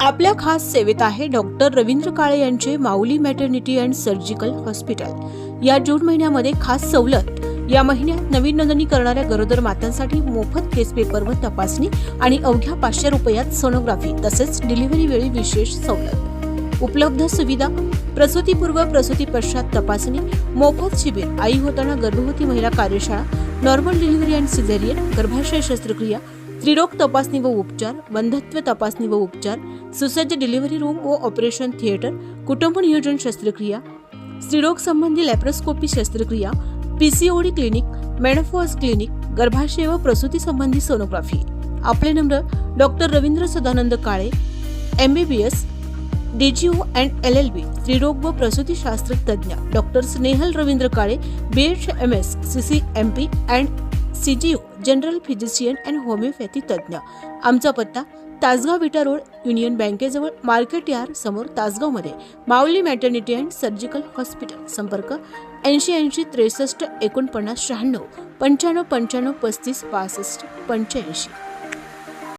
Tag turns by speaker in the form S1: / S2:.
S1: आपल्या खास सेवेत आहे डॉक्टर रवींद्र काळे यांचे Mauli maternity and surgical hospital या जून महिन्यामध्ये खास सवलत या महिन्यात नवीन नोंदणी करणाऱ्या गरोदर मातांसाठी मोफत केस पेपर व तपासणी आणि अवघ्या पाचशे रुपयात सोनोग्राफी तसेच डिलिव्हरी वेळी विशेष सवलत. उपलब्ध सुविधा प्रसूतीपूर्व प्रसूती पश्चात तपासणी मोफत शिबिर आई होताना गर्भवती महिला कार्यशाळा नॉर्मल डिलिव्हरी अँड सिझेरियन गर्भाशय शस्त्रक्रिया स्त्रीरोग तपासणी व उपचार बंधत्व तपासणी व उपचार सुसज्ज डिलिव्हरी रूम व ऑपरेशन थिएटर कुटुंब नियोजन शस्त्रक्रिया स्त्रीरोग संबंधी लॅप्रोस्कोपी शस्त्रक्रिया पीसीओडी क्लिनिक मेनोफॉस क्लिनिक गर्भाशय व प्रसूती संबंधी सोनोग्राफी. आपले नम्र doctor Ravindra Sadanand Kale M B B S DGO and L L B स्त्रीरोग व प्रसूतीशास्त्र तज्ज्ञ doctor Snehal Ravindra Kale B H M S C C M P and C G O general physician and homeopathy तज्ज्ञ. आमचा पत्ता Tasgaon Vita road union बँकेजवळ market यार समोर तासगावमध्ये. Mauli maternity and surgical hospital संपर्क ऐंशी ऐंशी त्रेसष्ट एकोणपन्नास शहाण्णव पंच्याण्णव पंच्याण्णव पस्तीस पासष्ट पंच्याऐंशी.